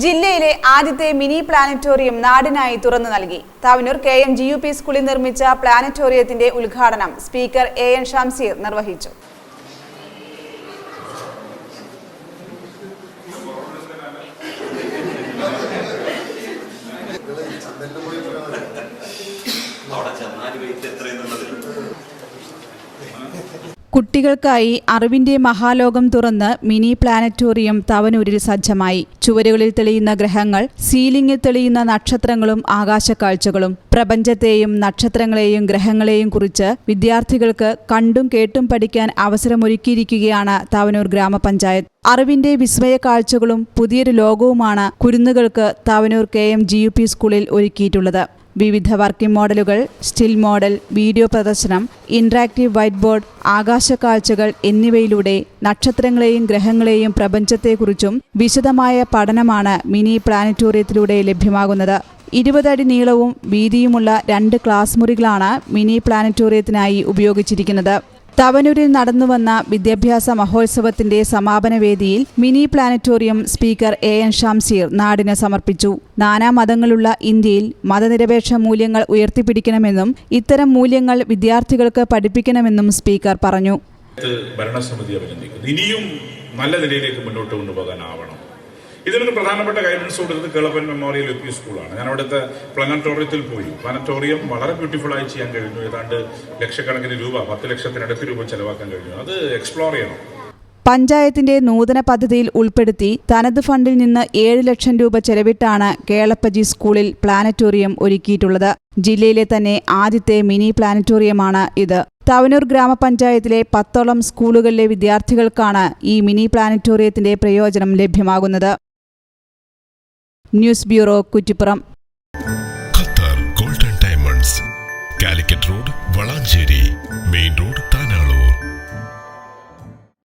ജില്ലയിലെ ആദ്യത്തെ mini planetarium നാടിനായി തുറന്നു നൽകി. Thavanur K M G U P സ്കൂളിൽ നിർമ്മിച്ച പ്ലാനറ്റോറിയത്തിന്റെ ഉദ്ഘാടനം സ്പീക്കർ എ എൻ ഷംസീർ നിർവഹിച്ചു. കുട്ടികൾക്കായി അറിവിന്റെ മഹാലോകം തുറന്ന് മിനി പ്ലാനറ്റോറിയം തവനൂരിൽ സജ്ജമായി. ചുവരുകളിൽ തെളിയുന്ന ഗ്രഹങ്ങൾ സീലിംഗിൽ തെളിയുന്ന നക്ഷത്രങ്ങളും ആകാശക്കാഴ്ചകളും. പ്രപഞ്ചത്തെയും നക്ഷത്രങ്ങളെയും ഗ്രഹങ്ങളെയും കുറിച്ച് വിദ്യാർത്ഥികൾക്ക് കണ്ടും കേട്ടും പഠിക്കാൻ അവസരമൊരുക്കിയിരിക്കുകയാണ് തവനൂർ ഗ്രാമപഞ്ചായത്ത്. അറിവിന്റെ വിസ്മയ കാഴ്ചകളും പുതിയൊരു ലോകവുമാണ് കുരുന്നുകൾക്ക് Thavanur K M G U P സ്കൂളിൽ ഒരുക്കിയിട്ടുള്ളത്. വിവിധ വർക്കിംഗ് മോഡലുകൾ സ്റ്റിൽ മോഡൽ വീഡിയോ പ്രദർശനം ഇൻട്രാക്റ്റീവ് വൈറ്റ് ബോർഡ് ആകാശക്കാഴ്ചകൾ എന്നിവയിലൂടെ നക്ഷത്രങ്ങളെയും ഗ്രഹങ്ങളെയും പ്രപഞ്ചത്തെക്കുറിച്ചും വിശദമായ പഠനമാണ് മിനി പ്ലാനറ്റോറിയത്തിലൂടെ ലഭ്യമാകുന്നത്. ഇരുപതടി നീളവും വീതിയുമുള്ള രണ്ട് ക്ലാസ് മുറികളാണ് മിനി പ്ലാനറ്റോറിയത്തിനായി ഉപയോഗിച്ചിരിക്കുന്നത്. തവനൂരിൽ നടന്നുവന്ന വിദ്യാഭ്യാസ മഹോത്സവത്തിന്റെ സമാപന വേദിയിൽ mini planetarium speaker A N Shamseer നാടിന് സമർപ്പിച്ചു. നാനാ മതങ്ങളുള്ള ഇന്ത്യയിൽ മതനിരപേക്ഷ മൂല്യങ്ങൾ ഉയർത്തിപ്പിടിക്കണമെന്നും ഇത്തരം മൂല്യങ്ങൾ വിദ്യാർത്ഥികൾക്ക് പഠിപ്പിക്കണമെന്നും സ്പീക്കർ പറഞ്ഞു. ഭരണസമിതി അഭിനന്ദിക്കുന്നു. ഇനിയും നല്ല നിലയിലേക്ക് മുന്നോട്ട് കൊണ്ടുപോകാനാവണം. ഇതിനൊരു പ്രധാനപ്പെട്ട ഗൈഡൻസ് കൊടുത്തത് കേളപ്പൻ മെമ്മോറിയൽ യു പി സ്കൂളാണ് ഞാൻ അവിടുത്തെ പ്ലാനറ്റോറിയത്തിൽ പോയി. പ്ലാനറ്റോറിയം വളരെ ബ്യൂട്ടിഫുൾ ആയി ചെയ്യാൻ കഴിഞ്ഞു. ഏതാണ്ട് ലക്ഷക്കണക്കിന് രൂപ പത്ത് ലക്ഷത്തിനടുത്ത് രൂപ ചെലവാക്കാൻ കഴിഞ്ഞു. അത് എക്സ്പ്ലോർ ചെയ്യണം. പഞ്ചായത്തിന്റെ നൂതന പദ്ധതിയിൽ ഉൾപ്പെടുത്തി തനത് ഫണ്ടിൽ നിന്ന് ഏഴ് ലക്ഷം രൂപ ചെലവിട്ടാണ് കേളപ്പജി സ്കൂളിൽ പ്ലാനറ്റോറിയം ഒരുക്കിയിട്ടുള്ളത്. ജില്ലയിലെ തന്നെ ആദ്യത്തെ മിനി പ്ലാനറ്റോറിയമാണ് ഇത്. തവനൂർ ഗ്രാമപഞ്ചായത്തിലെ പത്തോളം സ്കൂളുകളിലെ വിദ്യാർത്ഥികൾക്കാണ് ഈ മിനി പ്ലാനറ്റോറിയത്തിന്റെ പ്രയോജനം ലഭ്യമാകുന്നത്. News bureau Kuttippuram. Qatar golden diamonds Calicut road Valanchery main